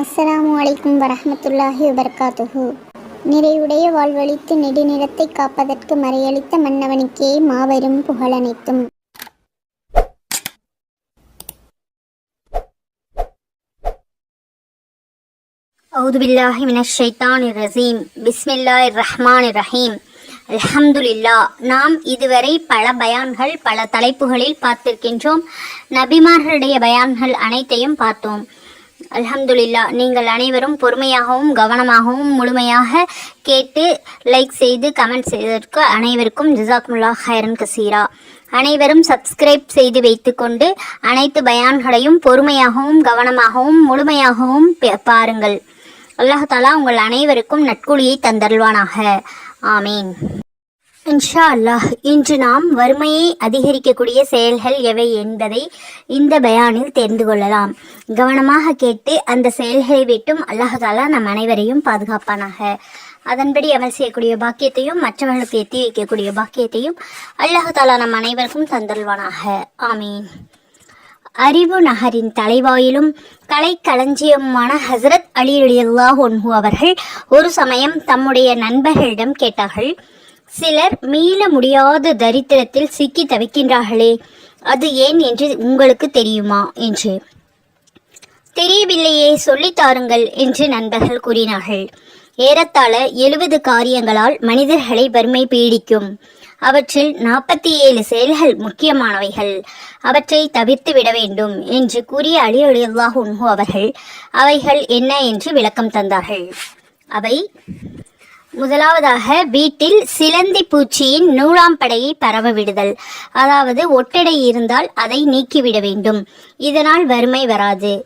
அஸ்ஸலாமு அலைக்கும் வரஹ்மத்துல்லாஹி வபரகாத்துஹு நிறைவுடைய வாழ்வழித்து நெடுநிறத்தை காப்பதற்கு மறையளித்த மன்னவனுக்கே மாபெரும் புகழனைத்தும் أعوذ بالله من الشيطان الرجيم بسم الله الرحمن الرحيم அல்ஹம்துலில்லா நாம் இதுவரை பல பயான்கள் பல தலைப்புகளில் பார்த்திருக்கின்றோம் நபிமார்களுடைய பயான்கள் அனைத்தையும் பார்த்தோம் அல்ஹம்துலில்லா நீங்கள் அனைவரும் பொறுமையாகவும் கவனமாகவும் முழுமையாக கேட்டு லைக் செய்து கமெண்ட் செய்ததற்கு அனைவருக்கும் ஜிசாக்முல்லா ஹைரன் கசீரா. அனைவரும் சப்ஸ்கிரைப் செய்து வைத்துக்கொண்டு அனைத்து பயான்களையும் பொறுமையாகவும் கவனமாகவும் முழுமையாகவும் பாருங்கள். அல்லாஹ் தாலா உங்கள் அனைவருக்கும் நட்குழியை தந்தருள்வானாக. ஆமீன். இன்ஷா அல்லாஹ் இன்று நாம் வறுமையை அதிகரிக்கக்கூடிய செயல்கள் எவை என்பதை இந்த பயானில் தெரிந்து கொள்ளலாம். கவனமாக கேட்டு அந்த செயல்களை விட்டும் அல்லாஹ் தாலா நம் அனைவரையும் பாதுகாப்பானாக. அதன்படி அமல் செய்யக்கூடிய பாக்கியத்தையும் மற்றவர்களுக்கு எத்தி வைக்கக்கூடிய பாக்கியத்தையும் அல்லாஹ் தாலா நம் அனைவருக்கும் தந்தருள்வானாக. ஆமீன். அறிவு நகரின் தலைவாயிலும் கலைக்களஞ்சியமுமான ஹசரத் அலி அலியல்லாஹ் ஒன்ஹு அவர்கள் ஒரு சமயம் தம்முடைய நண்பர்களிடம் கேட்டார்கள் சிலர் மீள முடியாத தரித்திரத்தில் சிக்கி தவிக்கின்றார்களே அது ஏன் என்று உங்களுக்கு தெரியுமா? என்று. தெரியவில்லையே சொல்லித் தாருங்கள் என்று நண்பர்கள் கூறினார்கள். ஏறத்தாழ எழுபது காரியங்களால் மனிதர்களை வறுமை பீடிக்கும். அவற்றில் நாற்பத்தி ஏழு செயல்கள் முக்கியமானவைகள். அவற்றை தவிர்த்து விட வேண்டும் என்று கூறிய அலி அலியல்லாஹ் உன்ஹு அவர்கள் அவைகள் என்ன என்று விளக்கம் தந்தார்கள். அவை முதலாவதாக வீட்டில் சிலந்தி பூச்சியின் நூலாம் படையை பரவ விடுதல். அதாவது ஒட்டடை இருந்தால் அதை நீக்கிவிட வேண்டும். இதனால் வறுமை வராது.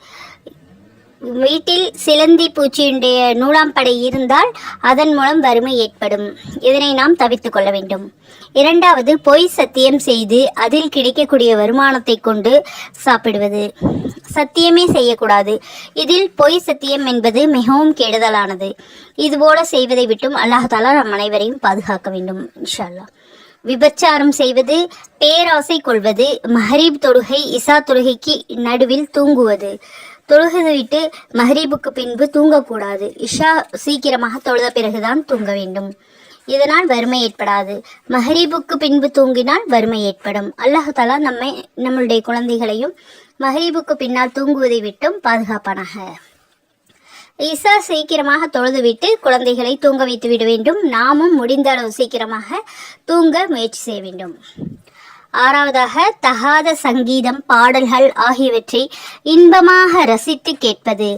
வீட்டில் சிலந்தி பூச்சியுடைய நூலாம் படை இருந்தால் அதன் மூலம் வறுமை ஏற்படும். இதனை நாம் தவித்து கொள்ள வேண்டும். இரண்டாவது பொய் சத்தியம் செய்து அதில் கிடைக்கக்கூடிய வருமானத்தை கொண்டு சாப்பிடுவது. சத்தியமே செய்யக்கூடாது. இதில் பொய் சத்தியம் என்பது மிகவும் கெடுதலானது. இதுபோல செய்வதை விட்டும் அல்லாஹாலா நம் அனைவரையும் பாதுகாக்க வேண்டும் இன்ஷா விபச்சாரம் செய்வது பேராசை கொள்வது மஹரீப் தொழுகை இசா தொழுகைக்கு நடுவில் தூங்குவது. தொழுகை விட்டு மஹரீபுக்கு பின்பு தூங்கக்கூடாது. இஷா சீக்கிரமாக தொழுத பிறகுதான் தூங்க வேண்டும். இதனால் வறுமை ஏற்படாது. மஹரீபுக்கு பின்பு தூங்கினால் வறுமை ஏற்படும். அல்லாஹ் தலா நம்மை நம்மளுடைய குழந்தைகளையும் மஹரீபுக்கு பின்னால் தூங்குவதை விட்டும் பாதுகாப்பானாக. இசா சீக்கிரமாக தொழுதுவிட்டு குழந்தைகளை தூங்க வைத்து விட வேண்டும். நாமும் முடிந்த அளவு சீக்கிரமாக தூங்க முயற்சி செய்ய வேண்டும். ஆறாவதாக தகாத சங்கீதம் பாடல்கள் ஆகியவற்றை இன்பமாக ரசித்து கேட்பது.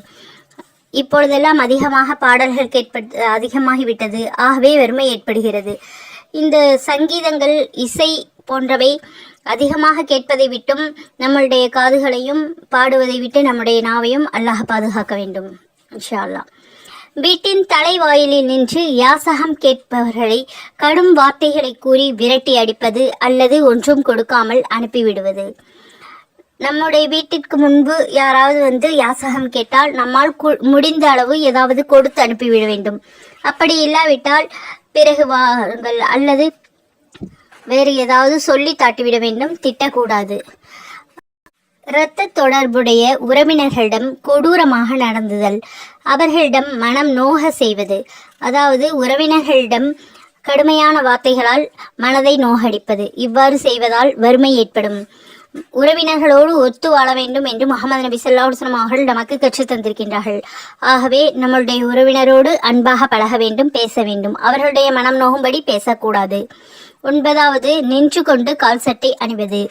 இப்பொழுதெல்லாம் அதிகமாக பாடல்கள் கேட்பது அதிகமாகிவிட்டது. ஆகவே வறுமை ஏற்படுகிறது. இந்த சங்கீதங்கள் இசை போன்றவை அதிகமாக கேட்பதை விட்டும் நம்மளுடைய காதுகளையும் பாடுவதை விட்டு நம்முடைய நாவையும் அல்லாஹ் பாதுகாக்க வேண்டும் இன்ஷா அல்லாஹ் வீட்டின் தலைவாயிலில் நின்று யாசகம் கேட்பவர்களை கடும் வார்த்தைகளை கூறி விரட்டி அடிப்பது அல்லது ஒன்றும் கொடுக்காமல் அனுப்பிவிடுவது. நம்முடைய வீட்டிற்கு முன்பு யாராவது வந்து யாசகம் கேட்டால் நம்மால் கு- முடிந்த அளவு ஏதாவது கொடுத்து அனுப்பிவிட வேண்டும். அப்படி இல்லாவிட்டால் பிறகு வாருங்கள் அல்லது வேறு ஏதாவது சொல்லி தாட்டிவிட வேண்டும் திட்டக்கூடாது. இரத்த தொடர்புடைய உறவினர்களிடம் கொடூரமாக நடந்துதல். அவர்களிடம் மனம் நோக செய்வது. அதாவது உறவினர்களிடம் கடுமையான வார்த்தைகளால் மனதை நோகடிப்பது. இவ்வாறு செய்வதால் வறுமை ஏற்படும். உறவினர்களோடு ஒத்து வாழ வேண்டும் என்று முகமது நபி ஸல்லல்லாஹு அவர்கள் நமக்கு கற்று தந்திருக்கின்றார்கள். ஆகவே நம்மளுடைய உறவினரோடு அன்பாக பழக வேண்டும் பேச வேண்டும். அவர்களுடைய மனம் நோகும்படி பேசக்கூடாது. ஒன்பதாவது நின்று கொண்டு கால் சட்டை அணிவது.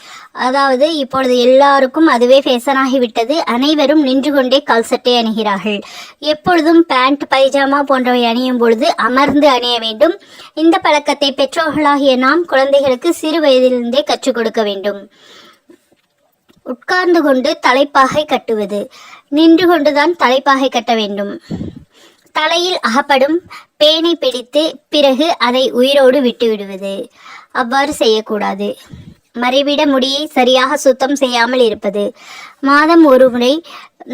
அதாவது இப்பொழுது எல்லாருக்கும் அதுவே ஃபேஷனாகிவிட்டது அனைவரும் நின்று கொண்டே கால் சட்டை அணிகிறார்கள். எப்பொழுதும் பேண்ட் பைஜாமா போன்றவை அணியும் பொழுது அமர்ந்து அணிய வேண்டும். இந்த பழக்கத்தை பெற்றோர்களாகிய நாம் குழந்தைகளுக்கு சிறு வயதிலிருந்தே கற்றுக் கொடுக்க வேண்டும். உட்கார்ந்து கொண்டு தலைப்பாகை கட்டுவது. நின்று கொண்டுதான் தலைப்பாகை கட்ட வேண்டும். தலையில் அகப்படும் பேனை பிடித்து பிறகு அதை உயிரோடு விட்டு விடுவது. அவ்வாறு செய்யக்கூடாது. மறைவிட முடியை சரியாக சுத்தம் செய்யாமல் இருப்பது. மாதம் ஒரு முறை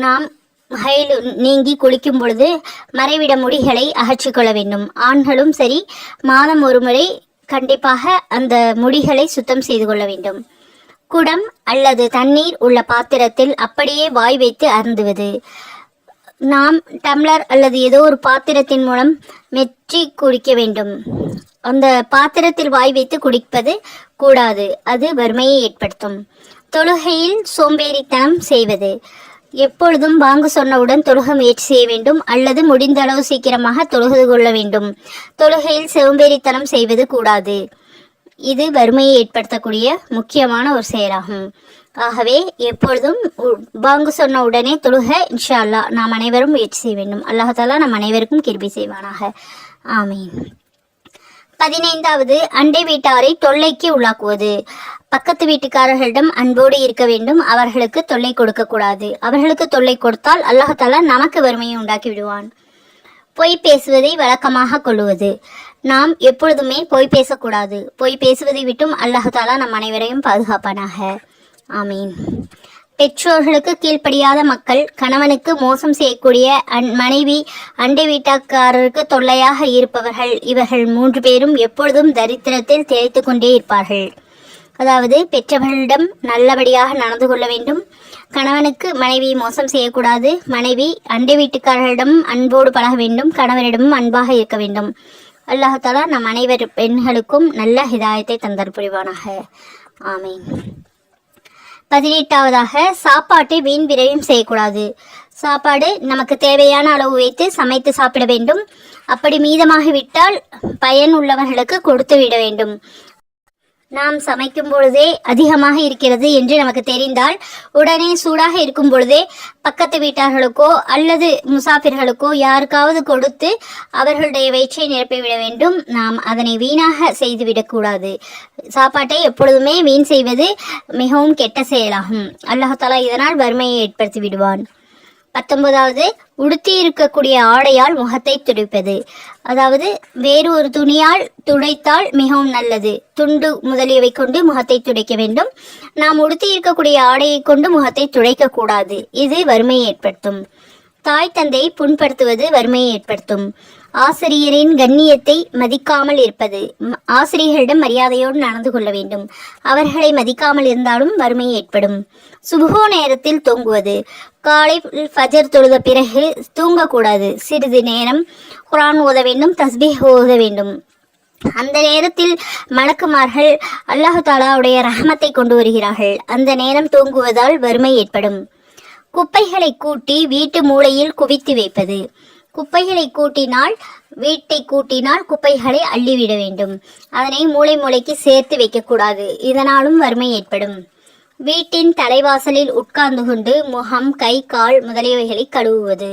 நாம் ஹயில் நீங்கி குளிக்கும் பொழுது மறைவிட முடிகளை அகற்றிக்கொள்ள வேண்டும். ஆண்களும் சரி மாதம் ஒரு முறை கண்டிப்பாக அந்த முடிகளை சுத்தம் செய்து கொள்ள வேண்டும். குடம் அல்லது தண்ணீர் உள்ள பாத்திரத்தில் அப்படியே வாய் வைத்து அருந்துவது. நாம் டம்ளர் அல்லது ஏதோ ஒரு பாத்திரத்தின் மூலம் மெற்றி குடிக்க வேண்டும். அந்த பாத்திரத்தில் வாய் வைத்து குடிப்பது கூடாது. அது வறுமையை ஏற்படுத்தும். தொழுகையில் சோம்பேறித்தனம் செய்வது. எப்பொழுதும் வாங்க சொன்னவுடன் தொழுக முயற்சி செய்ய வேண்டும். அல்லது முடிந்த அளவு சீக்கிரமாக தொழுது கொள்ள வேண்டும். தொழுகையில் சோம்பேறித்தனம் செய்வது கூடாது. இது வறுமையை ஏற்படுத்தக்கூடிய முக்கியமான ஒரு செயலாகும். ஆகவே எப்பொழுதும் உ- பாங்கு சொன்ன உடனே தொழுக இன்ஷா அல்லா நாம் அனைவரும் முயற்சி செய்ய வேண்டும். அல்லாஹாலா நம் அனைவருக்கும் கிருபி செய்வானாக. ஆமீன். பதினைந்தாவது அண்டை வீட்டாரை தொல்லைக்கு உள்ளாக்குவது. பக்கத்து வீட்டுக்காரர்களிடம் அன்போடு இருக்க வேண்டும். அவர்களுக்கு தொல்லை கொடுக்கக்கூடாது அவர்களுக்கு தொல்லை கொடுத்தால் அல்லாஹாலா நமக்கு வறுமையை உண்டாக்கி விடுவான். பொய் பேசுவதை வழக்கமாக கொள்ளுவது. நாம் எப்பொழுதுமே பொய் பேசக்கூடாது. பொய் பேசுவதை விட்டும் அல்லாஹாலா நம் அனைவரையும் பாதுகாப்பானாக. ஆமீன். பெற்றோர்களுக்கு கீழ்ப்படியாத மக்கள் கணவனுக்கு மோசம் செய்யக்கூடிய அன் மனைவி அண்டை வீட்டாக்காரருக்கு தொல்லையாக இருப்பவர்கள். இவர்கள் மூன்று பேரும் எப்பொழுதும் தரித்திரத்தில் திளைத்து கொண்டே இருப்பார்கள். அதாவது பெற்றவர்களிடம் நல்லபடியாக நடந்து கொள்ள வேண்டும். கணவனுக்கு மனைவி மோசம் செய்யக்கூடாது. மனைவி அண்டை வீட்டுக்காரர்களிடம் அன்போடு பழக வேண்டும். கணவரிடமும் அன்பாக இருக்க வேண்டும். அல்லாஹாலா நம் அனைவர் பெண்களுக்கும் நல்ல ஹிதாயத்தை தந்தர் புரிவானாக. ஆமீன். பதினெட்டாவதாக சாப்பாட்டை வீண் விரையும் செய்யக்கூடாது. சாப்பாடு நமக்கு தேவையான அளவு வைத்து சமைத்து சாப்பிட வேண்டும். அப்படி மீதமாகிவிட்டால் பயன் உள்ளவர்களுக்கு கொடுத்து விட வேண்டும். நாம் சமைக்கும் பொழுதே அதிகமாக இருக்கிறது என்று நமக்கு தெரிந்தால் உடனே சூடாக இருக்கும் பொழுதே பக்கத்து வீட்டார்களுக்கோ அல்லது முசாஃபிர்களுக்கோ யாருக்காவது கொடுத்து அவர்களுடைய வயிற்றை நிரப்பிவிட வேண்டும். நாம் அதனை வீணாக செய்துவிடக்கூடாது சாப்பாட்டை எப்பொழுதுமே வீண் செய்வது மிகவும் கெட்ட செயலாகும். அல்லாஹாலா இதனால் வறுமையை ஏற்படுத்தி விடுவான். பத்தொன்பதாவது உடுத்தி இருக்கக்கூடிய ஆடையால் முகத்தை துடைப்பது. அதாவது வேறு ஒரு துணியால் துடைத்தால் மிகவும் நல்லது. துண்டு முதலியவை கொண்டு முகத்தை துடைக்க வேண்டும். நாம் உடுத்தி இருக்கக்கூடிய ஆடையை கொண்டு முகத்தை துடைக்க கூடாது இது வறுமையை ஏற்படுத்தும். தாய் தந்தை புண்படுத்துவது வறுமையை ஏற்படுத்தும். ஆசிரியரின் கண்ணியத்தை மதிக்காமல் இருப்பது. ஆசிரியர்களிடம் மரியாதையோடு நடந்து கொள்ள வேண்டும். அவர்களை மதிக்காமல் இருந்தாலும் வறுமை ஏற்படும். சுபோ நேரத்தில் தூங்குவது. காலை ஃபஜர் தொழுத பிறகு தூங்கக்கூடாது. சிறிது நேரம் குரான் ஓத வேண்டும் தஸ்பீஹ் ஓத வேண்டும். அந்த நேரத்தில் மலக்குமார்கள் அல்லாஹு தாலாவுடைய ரஹமத்தை கொண்டு வருகிறார்கள். அந்த நேரம் தூங்குவதால் வறுமை ஏற்படும். குப்பைகளை கூட்டி வீட்டு மூளையில் குவித்து வைப்பது. குப்பைகளை கூட்டினால் வீட்டை கூட்டினால் குப்பைகளை அள்ளிவிட வேண்டும். அதனை மூளை மூளைக்கு சேர்த்து வைக்கக்கூடாது. இதனாலும் வறுமை ஏற்படும். வீட்டின் தலைவாசலில் உட்கார்ந்து கொண்டு முகம் கை கால் முதலியவைகளை கழுவுவது.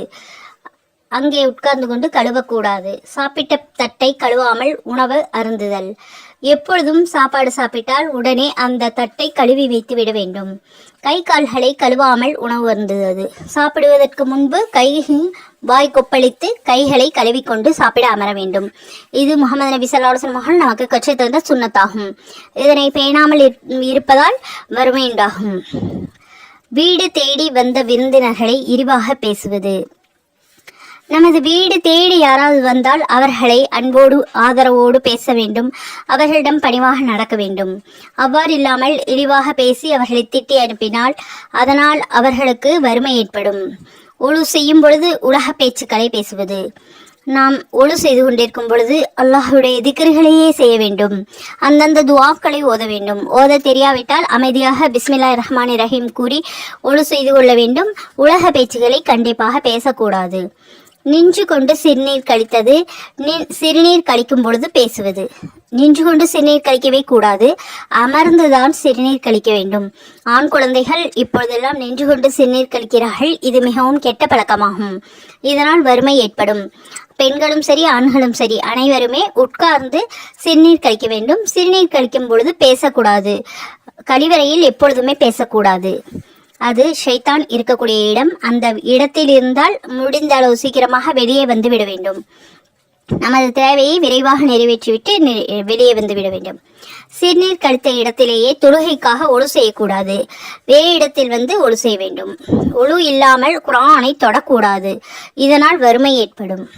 அங்கே உட்கார்ந்து கொண்டு கழுவக்கூடாது. சாப்பிட்ட தட்டை கழுவாமல் உணவு அருந்துதல். எப்பொழுதும் சாப்பாடு சாப்பிட்டால் உடனே அந்த தட்டை கழுவி வைத்து விட வேண்டும். கை கால்களை கழுவாமல் உணவு வந்தது சாப்பிடுவதற்கு முன்பு கை வாய் கொப்பளித்து கைகளை கழுவிக்கொண்டு சாப்பிட அமர வேண்டும். இது முகமது நபி சல்லாஹ் மகள் நமக்கு கற்றுத் தந்த சுண்ணத்தாகும். இதனை பேணாமல் இரு- இருப்பதால் வறுமை உண்டாகும். வீடு தேடி வந்த விருந்தினர்களை இரிவாக பேசுவது. நமது வீடு தேடி யாராவது வந்தால் அவர்களை அன்போடு ஆதரவோடு பேச வேண்டும். அவர்களிடம் பணிவாக நடக்க வேண்டும். அவ்வாறு இல்லாமல் இழிவாக பேசி அவர்களை திட்டி அனுப்பினால் அதனால் அவர்களுக்கு வறுமை ஏற்படும். ஒழு செய்யும் பொழுது உலக பேச்சுக்களை பேசுவது. நாம் ஒழு செய்து கொண்டிருக்கும் பொழுது அல்லாஹுடைய திக்ருகளையே செய்ய வேண்டும். அந்தந்த துவாக்களை ஓத வேண்டும். ஓத தெரியாவிட்டால் அமைதியாக பிஸ்மில்லா ரஹ்மான் ரஹீம் கூறி ஒழு செய்து கொள்ள வேண்டும். உலக பேச்சுகளை கண்டிப்பாக பேசக்கூடாது. நின்று கொண்டு சிறுநீர் கழித்தது. சிறுநீர் கழிக்கும் பொழுது பேசுவது. நின்று கொண்டு சிறுநீர் கழிக்கவே கூடாது. அமர்ந்துதான் சிறுநீர் கழிக்க வேண்டும். ஆண் குழந்தைகள் இப்பொழுதெல்லாம் நின்று கொண்டு சிறுநீர் கழிக்கிறார்கள். இது மிகவும் கெட்ட பழக்கமாகும். இதனால் வறுமை ஏற்படும். பெண்களும் சரி ஆண்களும் சரி அனைவருமே உட்கார்ந்து சிறுநீர் கழிக்க வேண்டும். சிறுநீர் கழிக்கும் பொழுது பேசக்கூடாது. கழிவறையில் எப்பொழுதுமே பேசக்கூடாது. அது ஷைத்தான் இருக்கக்கூடிய இடம். அந்த இடத்தில் இருந்தால் முடிந்த அளவு சீக்கிரமாக வெளியே வந்து விட வேண்டும். நமது தேவையை விரைவாக நிறைவேற்றிவிட்டு வெளியே வந்து விட வேண்டும். சிறுநீர் கழித்த இடத்திலேயே தொழுகைக்காக ஒழு செய்யக்கூடாது. வேறு இடத்தில் வந்து ஒழு செய்ய வேண்டும். ஒழு இல்லாமல் குரானை தொடக்கூடாது. இதனால் வறுமை ஏற்படும்.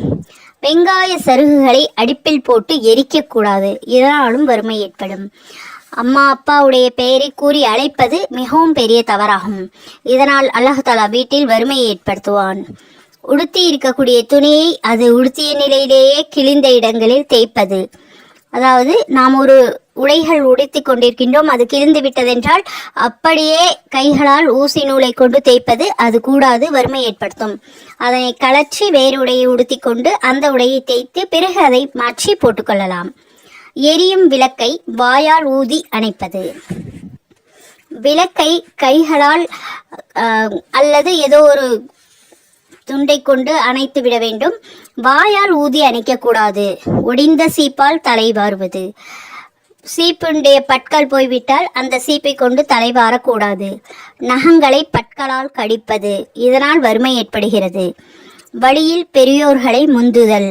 வெங்காய சருகுகளை அடுப்பில் போட்டு எரிக்கக்கூடாது. இதனாலும் வறுமை ஏற்படும். அம்மா அப்பாவுடைய பெயரை கூறி அழைப்பது மிகவும் பெரிய தவறாகும். இதனால் அல்லாஹ் வீட்டில் வறுமையை ஏற்படுத்துவான். உடுத்தி இருக்கக்கூடிய துணியை அது உடுத்திய நிலையிலேயே கிழிந்த இடங்களில் தேய்ப்பது. அதாவது நாம் ஒரு உடைகள் உடைத்து கொண்டிருக்கின்றோம் அது கிழிந்து விட்டதென்றால் அப்படியே கைகளால் ஊசி நூலை கொண்டு தேய்ப்பது அது கூடாது வறுமை ஏற்படுத்தும். அதனை கலற்றி வேறு உடையை உடுத்தி கொண்டு அந்த உடையை தேய்த்து பிறகு அதை மாற்றி போட்டுக்கொள்ளலாம் எரியும் விளக்கை வாயால் ஊதி அணைப்பது. விளக்கை கைகளால் அல்லது ஏதோ ஒரு துண்டை கொண்டு அணைத்து விட வேண்டும். வாயால் ஊதி அணைக்கக்கூடாது. ஒடிந்த சீப்பால் தலை வாருவது. சீப்புடைய பற்கள் போய்விட்டால் அந்த சீப்பை கொண்டு தலை வாரக்கூடாது. நகங்களை பற்களால் கடிப்பது. இதனால் வறுமை ஏற்படுகிறது. வழியில் பெரியோர்களை முந்துதல்.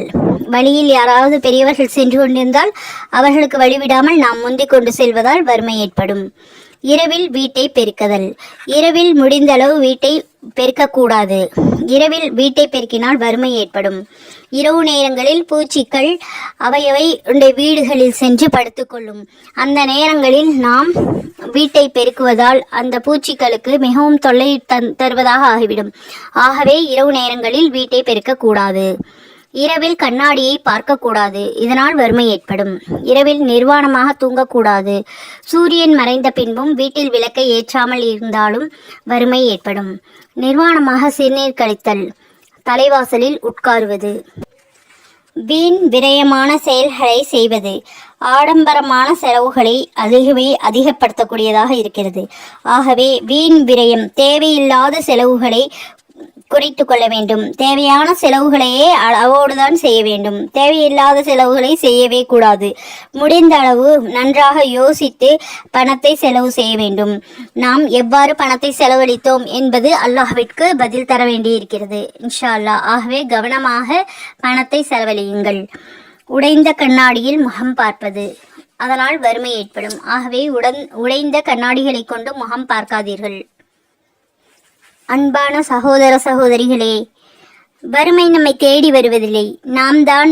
வழியில் யாராவது பெரியவர்கள் சென்று கொண்டிருந்தால் அவர்களுக்கு வழிவிடாமல் நாம் முந்திக் கொண்டு செல்வதால் வறுமை ஏற்படும். இரவில் வீட்டை பெருக்குதல். இரவில் முடிந்தளவு வீட்டை பெருக்கக்கூடாது. இரவில் வீட்டை பெருக்கினால் வறுமை ஏற்படும். இரவு நேரங்களில் பூச்சிகள் அவையவை உடைய வீடுகளில் சென்று படுத்துக்கொள்ளும் அந்த நேரங்களில் நாம் வீட்டை பெருக்குவதால் அந்த பூச்சிகளுக்கு மிகவும் தொல்லை தருவதாக ஆகிவிடும். ஆகவே இரவு நேரங்களில் வீட்டை பெருக்கக்கூடாது. இரவில் கண்ணாடியை பார்க்கக்கூடாது. இதனால் வறுமை ஏற்படும். இரவில் நிர்வாணமாக தூங்கக்கூடாது. சூரியன் மறைந்த பின்பும் வீட்டில் விளக்கை ஏற்றாமல் இருந்தாலும் வறுமை ஏற்படும். நிர்வாணமாக சிறுநீர் கழித்தல். தலைவாசலில் உட்காருவது. வீண் விரயமான செயல்களை செய்வது. ஆடம்பரமான செலவுகளை அதிகமே அதிகப்படுத்தக்கூடியதாக இருக்கிறது. ஆகவே வீண் விரயம் தேவையில்லாத செலவுகளை குறைத்து கொள்ள வேண்டும். தேவையான செலவுகளையே அளவோடுதான் செய்ய வேண்டும். தேவையில்லாத செலவுகளை செய்யவே கூடாது. முடிந்த அளவு நன்றாக யோசித்து பணத்தை செலவு செய்ய வேண்டும். நாம் எவ்வாறு பணத்தை செலவழித்தோம் என்பது அல்லாஹ்விற்கு பதில் தர வேண்டியிருக்கிறது. இன்ஷா அல்லாஹ் ஆகவே கவனமாக பணத்தை செலவழியுங்கள். உடைந்த கண்ணாடியில் முகம் பார்ப்பது. அதனால் வறுமை ஏற்படும். ஆகவே உடன் உடைந்த கண்ணாடிகளை கொண்டு முகம் பார்க்காதீர்கள். அன்பான சகோதர சகோதரிகளே வறுமை நம்மை தேடி வருவதில்லை. நாம் தான்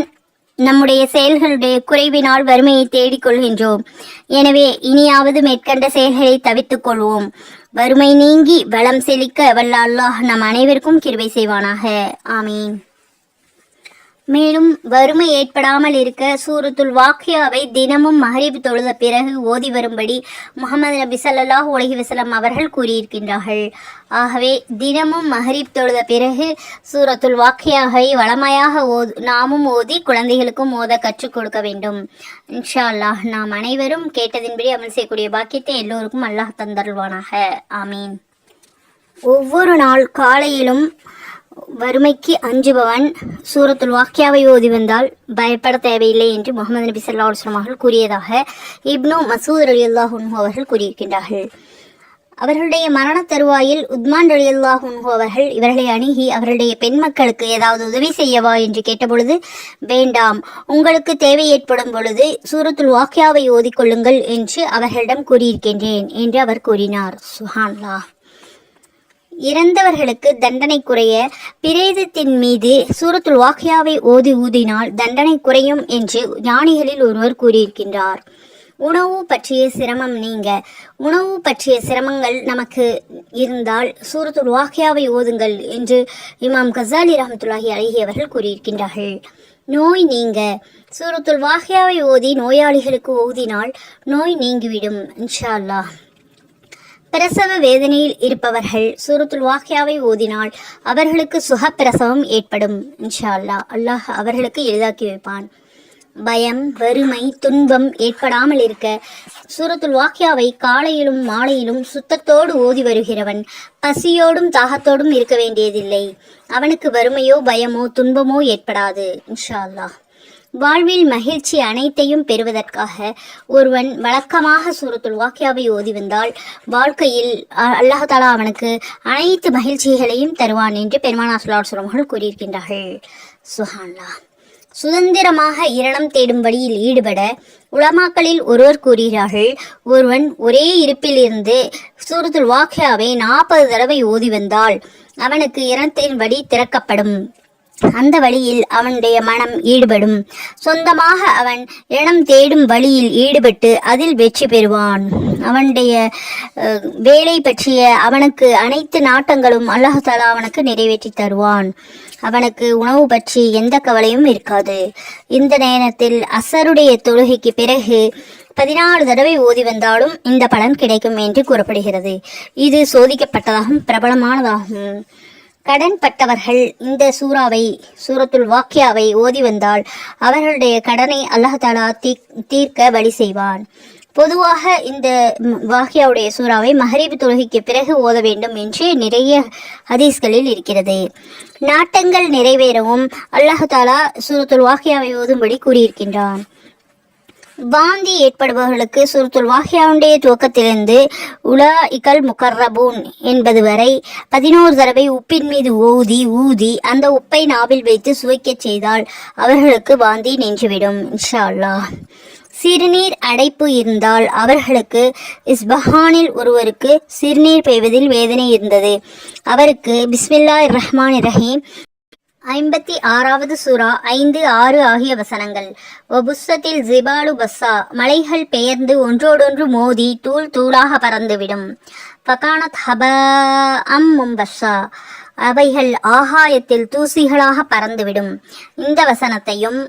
நம்முடைய செயல்களுடைய குறைவினால் வறுமையை தேடிக் கொள்கின்றோம். எனவே இனியாவது மேற்கண்ட செயல்களை தவித்துக் கொள்வோம். வறுமை நீங்கி வளம் செழிக்க வல்ல அல்லாஹ் நம் அனைவருக்கும் கிருவை செய்வானாக. ஆமீன். மேலும் வறுமை ஏற்படாமல் இருக்க சூரத்துல் வாக்கியாவை தினமும் மகரிப் தொழுத பிறகு ஓதி வரும்படி முகமது நபி சல்லாஹ் உலகி வசலம் அவர்கள் கூறியிருக்கின்றார்கள். ஆகவே தினமும் மகரிப் தொழுத பிறகு சூரத்துல் வாக்கியாவை வளமையாக ஓது நாமும் ஓதி குழந்தைகளுக்கும் ஓத கற்றுக் கொடுக்க வேண்டும். இன்ஷா அல்லாஹ் நாம் அனைவரும் கேட்டதின்படி அமல் செய்யக்கூடிய பாக்கியத்தை எல்லோருக்கும் அல்லாஹ் தந்தருள்வானாக. ஆமீன். ஒவ்வொரு நாள் காலையிலும் வறுமைக்கு அஞ்சுபவன். சூரத்துல் வாக்கியாவை ஓதி வந்தால் பயப்பட தேவையில்லை என்று முகமது நபி ஸல்லல்லாஹு அலைஹி அவர்கள் கூறியதாக இப்னு மசூத் அலி அன்ஹு அவர்கள் கூறியிருக்கின்றார்கள். அவர்களுடைய மரண தருவாயில் உத்மான் அலி அன்ஹு அவர்கள் இவர்களை அணுகி அவர்களுடைய பெண் மக்களுக்கு ஏதாவது உதவி செய்யவா என்று கேட்டபொழுது வேண்டாம் உங்களுக்கு தேவை ஏற்படும் பொழுது சூரத்துல் வாக்கியாவை ஓதிக்கொள்ளுங்கள் என்று அவர்களிடம் கூறியிருக்கின்றேன் என்று அவர் கூறினார். சுஹான்லா இறந்தவர்களுக்கு தண்டனை குறைய பிரேதத்தின் மீது சூரத்துல் வாக்கியாவை ஓதி ஊதினால் தண்டனை குறையும் என்று ஞானிகளில் ஒருவர் கூறியிருக்கின்றார். உணவு பற்றிய சிரமம் நீங்க. உணவு பற்றிய சிரமங்கள் நமக்கு இருந்தால் சூரத்துல் வாக்கியாவை ஓதுங்கள் என்று இமாம் கசாலி ரஹமத்துல்லாஹி அழகியவர்கள் கூறியிருக்கின்றார்கள். நோய் நீங்க. சூரத்துல் வாக்கியாவை ஓதி நோயாளிகளுக்கு ஓதினால் நோய் நீங்கிவிடும் இன்ஷா அல்லாஹ். பிரசவ வேதனையில் இருப்பவர்கள் சூரத்துல் வாக்கியாவை ஓதினால் அவர்களுக்கு சுகப்பிரசவம் ஏற்படும் இன்ஷா அல்லாஹ் அல்லாஹ் அவர்களுக்கு எளிதாக்கி வைப்பான். பயம் வறுமை துன்பம் ஏற்படாமல் இருக்க சூரத்துல் வாக்கியாவை காலையிலும் மாலையிலும் சுத்தத்தோடு ஓதி வருகிறவன் பசியோடும் தாகத்தோடும் இருக்க வேண்டியதில்லை. அவனுக்கு வறுமையோ பயமோ துன்பமோ ஏற்படாது இன்ஷா அல்லாஹ் வாழ்வில் மகிழ்ச்சி அனைத்தையும் பெறுவதற்காக ஒருவன் வழக்கமாக சூரத்துல் வாக்கியாவை ஓதி வந்தால் வாழ்க்கையில் அ- அல்லாஹ் அவனுக்கு அனைத்து மகிழ்ச்சிகளையும் தருவான் என்று பெருமானா சுல்லாட் கூறியிருக்கின்றார்கள். சுஹான்லா சுதந்திரமாக இரணம் தேடும் வழியில் ஈடுபட உலமாக்களில் ஒருவர் கூறுகிறார்கள் ஒருவன் ஒரே இருப்பில் இருந்து சூரத்துல் வாக்கியாவை நாற்பது தடவை ஓதி வந்தால் அவனுக்கு இரணத்தின் வழி திறக்கப்படும். அந்த வழியில் அவனுடைய மனம் ஈடுபடும். சொந்தமாக அவன் இடம் தேடும் வழியில் ஈடுபட்டு அதில் வெற்றி பெறுவான். அவனுடைய அஹ், வேலை பற்றிய அவனுக்கு அனைத்து நாட்டங்களும் அல்லாஹாலா அவனுக்கு நிறைவேற்றி தருவான். அவனுக்கு உணவு பற்றி எந்த கவலையும் இருக்காது. இந்த நேரத்தில் அசருடைய தொழுகைக்கு பிறகு பதினாலு தடவை ஓதி வந்தாலும் இந்த பலன் கிடைக்கும் என்று கூறப்படுகிறது. இது சோதிக்கப்பட்டதாகவும் பிரபலமானதாகும் கடன் பட்டவர்கள் இந்த சூறாவை சூரத்துல் வாக்கியாவை ஓதி வந்தால் அவர்களுடைய கடனை அல்லாஹாலா தீ தீர்க்க வழி செய்வான். பொதுவாக இந்த வாகியாவுடைய சூறாவை மஹரீப் தொழுகைக்கு பிறகு ஓத வேண்டும் என்று நிறைய ஹதீஸ்களில் இருக்கிறது. நாட்டங்கள் நிறைவேறவும் அல்லாஹாலா சூரத்துல் வாக்கியாவை ஓதும்படி கூறியிருக்கின்றான். வாந்தி ஏற்படுபவர்களுக்கு சுருத்துல் வாஹியாவுடைய துவக்கத்திலிருந்து உலா இகல் முகர்ரபூன் என்பது வரை பதினோரு தடவை உப்பின் மீது ஊதி ஊதி அந்த உப்பை நாவில் வைத்து சுவைக்கச் செய்தால் அவர்களுக்கு வாந்தி நின்றுவிடும் இன்ஷா அல்லாஹ் சிறுநீர் அடைப்பு இருந்தால் அவர்களுக்கு இஸ்பஹானில் ஒருவருக்கு சிறுநீர் பெய்வதில் வேதனை இருந்தது. அவருக்கு பிஸ்மில்லா ரஹ்மான் ரஹீம் ஐம்பத்தி ஆறாவது சூரா ஐந்து ஆறு ஆகிய வசனங்கள். வபுஸ்ஸத்தில் ஜிபாலு பஸ்ஸா மலைகள் பெயர்ந்து ஒன்றோடொன்று மோதி தூள் தூளாக பறந்துவிடும். பகானத் ஹப அம் மும்பஸ்ஸா அவைகள் ஆகாயத்தில் தூசிகளாக பறந்துவிடும். இந்த வசனத்தையும்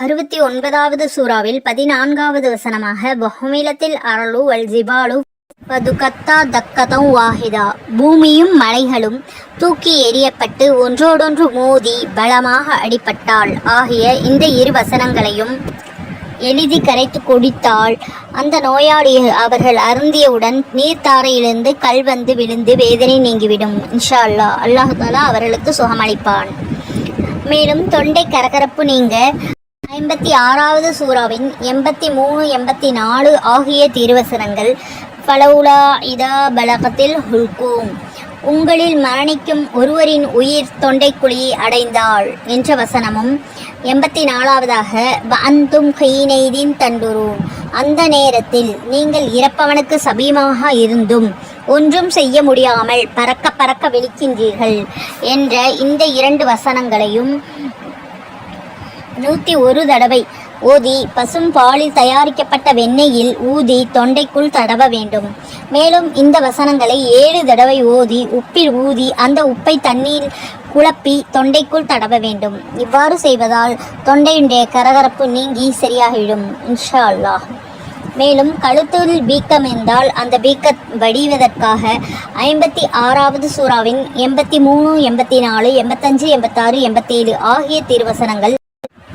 அறுபத்தி ஒன்பதாவது சூறாவில் பதினான்காவது வசனமாக வஹுமிலத்தில் அரளு வல் ஜிபாலு பதுகத்தா தக்கதம் வாஹிதா பூமியும் மலைகளும் தூக்கி எறியப்பட்டு ஒன்றோடொன்று மோதி பலமாக அடிபட்டாள். ஆகிய இந்த இரு வசனங்களையும் எழுதி கரைத்து குடித்தால் அந்த நோயாளி அவர்கள் அருந்தியவுடன் நீர்த்தாரையிலிருந்து கல் வந்து விழுந்து வேதனை நீங்கிவிடும். இன்ஷா அல்லாஹ் அல்லாஹாலா அவர்களுக்கு சுகமளிப்பான். மேலும் தொண்டை கரகரப்பு நீங்க ஐம்பத்தி ஆறாவது சூறாவின் எண்பத்தி மூணு எண்பத்தி நாலு ஆகிய திருவசனங்கள் ஃபலவுலா இதா பலகத்தில் ஹுல்கூம். உங்களில் மரணிக்கும் ஒருவரின் உயிர் தொண்டைக்குழியை அடைந்தாள் என்ற வசனமும் எண்பத்தி நாலாவதாக அந்தும் ஹீனைதீன் தண்டுரும் அந்த நேரத்தில் நீங்கள் இறப்பவனுக்கு சபீமாக இருந்தும் ஒன்றும் செய்ய முடியாமல் பறக்க பறக்க விழிக்கின்றீர்கள் என்ற இந்த இரண்டு வசனங்களையும் நூற்றி ஒரு தடவை ஊதி பசும் பாலில் தயாரிக்கப்பட்ட வெண்ணெயில் ஊதி தொண்டைக்குள் தடவ வேண்டும். மேலும் இந்த வசனங்களை ஏழு தடவை ஓதி உப்பில் ஊதி அந்த உப்பை தண்ணீர் குழப்பி தொண்டைக்குள் தடவ வேண்டும். இவ்வாறு செய்வதால் தொண்டையுடைய கரகரப்பு நீங்கி சரியாகிவிடும். இன்ஷா அல்லாஹ். மேலும் கழுத்தில் பீக்கம் என்றால் அந்த பீக்க வடிவதற்காக ஐம்பத்தி ஆறாவது சூறாவின் எண்பத்தி மூணு எண்பத்தி நாலு எண்பத்தஞ்சு எண்பத்தாறு எண்பத்தேழு ஆகிய திருவசனங்கள்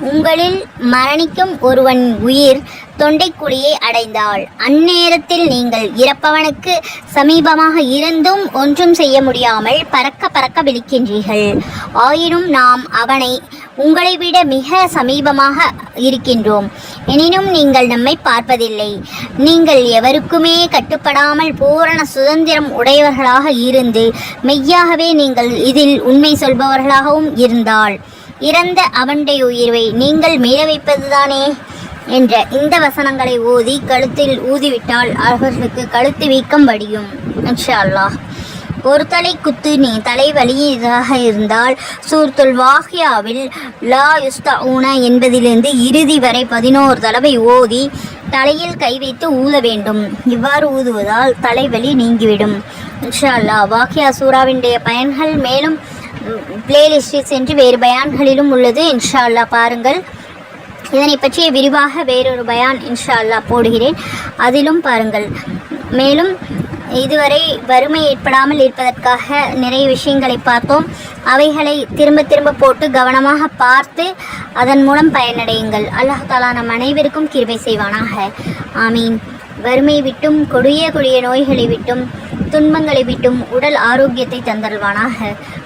உங்களில் மரணிக்கும் ஒருவன் உயிர் தொண்டைக்குழியை அடைந்தாள். அந்நேரத்தில் நீங்கள் இறப்பவனுக்கு சமீபமாக இருந்தும் ஒன்றும் செய்ய முடியாமல் பறக்க பறக்க விழிக்கின்றீர்கள். ஆயினும் நாம் அவனை உங்களை விட மிக சமீபமாக இருக்கின்றோம். எனினும் நீங்கள் நம்மை பார்ப்பதில்லை. நீங்கள் எவருக்குமே கட்டுப்படாமல் பூரண சுதந்திரம் உடையவர்களாக இருந்து மெய்யாகவே நீங்கள் இதில் உண்மை சொல்பவர்களாகவும் இருந்தால். இறந்த அவனுடைய உயிர்வை நீங்கள் மீள வைப்பதுதானே? என்ற இந்த வசனங்களை ஓதி கழுத்தில் ஊதிவிட்டால் அவர்களுக்கு கழுத்து வீக்கம் வடியும் இன்ஷா அல்லாஹ் ஒரு தலை குத்து நீ தலை வலியதாக இருந்தால் சூர்த்துல் வாஹியாவில் லா யுஸ்தஊன என்பதிலிருந்து இறுதி வரை பதினோரு தடவை ஓதி தலையில் கை வைத்து ஊத வேண்டும். இவ்வாறு ஊதுவதால் தலைவலி நீங்கிவிடும் இன்ஷா அல்லாஹ் வாக்கியா சூறாவினுடைய பயன்கள் மேலும் பிளேலிஸ்டில் சென்று வேறு பயான்களிலும் உள்ளது. இன்ஷா அல்லாஹ் பாருங்கள். இதனை பற்றிய விரிவாக வேறொரு பயான் இன்ஷா அல்லாஹ் போடுகிறேன். அதிலும் பாருங்கள். மேலும் இதுவரை வறுமை ஏற்படாமல் இருப்பதற்காக நிறைய விஷயங்களை பார்த்தோம். அவைகளை திரும்ப திரும்ப போட்டு கவனமாக பார்த்து அதன் மூலம் பயனடையுங்கள். அல்லாஹ் தாலா நம் அனைவருக்கும் கிருபை செய்வானாக. ஆமீன். வறுமை விட்டும் கொடிய கொடிய நோய்களை விட்டும் துன்பங்களை விட்டும் உடல் ஆரோக்கியத்தை தந்தல்வானாக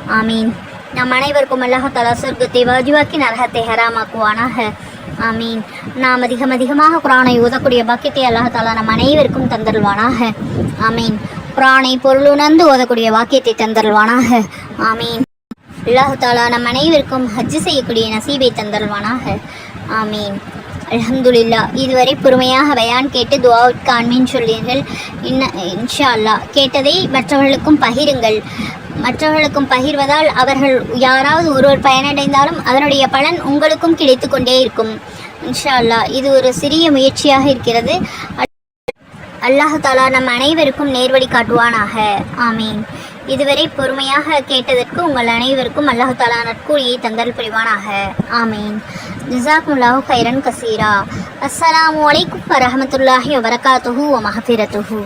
ஆமீன். நம் அனைவருக்கும் அல்லாஹ் தலா சொர்க்கத்தை வாஜுவாக்கி நரகத்தை ஹராமாக்குவானாக. ஆமீன். நாம் அதிகம் அதிகமாக குரானை ஓதக்கூடிய பாக்கியத்தை அல்லாஹ் தாலா நம் அனைவருக்கும் தந்தல்வானாக ஆமீன். குரானை பொருளுணர்ந்து ஓதக்கூடிய வாக்கியத்தை தந்தல்வானாக ஆமீன். அல்லாஹ் தாலா நம் அனைவருக்கும் ஹஜ்ஜு செய்யக்கூடிய நசீபை தந்தல்வானாக ஆமீன். அலமதுல்லா இதுவரை பொறுமையாக பயான் கேட்டு துவாவுக்கு ஆன்மீன் சொல்லீர்கள் இன்ன இன்ஷா அல்லாஹ். கேட்டதை மற்றவர்களுக்கும் பகிருங்கள். மற்றவர்களுக்கும் பகிர்வதால் அவர்கள் யாராவது ஒருவர் பயனடைந்தாலும் அதனுடைய பலன் உங்களுக்கும் கிடைத்து கொண்டே இருக்கும். இன்ஷா அல்லாஹ் இது ஒரு சிறிய முயற்சியாக இருக்கிறது. அல்லாஹ் தாலா நம் அனைவருக்கும் நேர்வழி காட்டுவானாக. ஆமீன். இதுவரை பொறுமையாக கேட்டதற்கு உங்கள் அனைவருக்கும் அல்லாஹ் தாலா நற்கூலியை தந்தல் புரிவானாக. ஆமீன். ஜிசாக்குல்லாஹு கைரன் கசீரா. அஸ்ஸலாமு அலைக்கும் வரஹமத்துல்லாஹி வபரகாத்துஹு வ மஹஃபிரத்துஹு.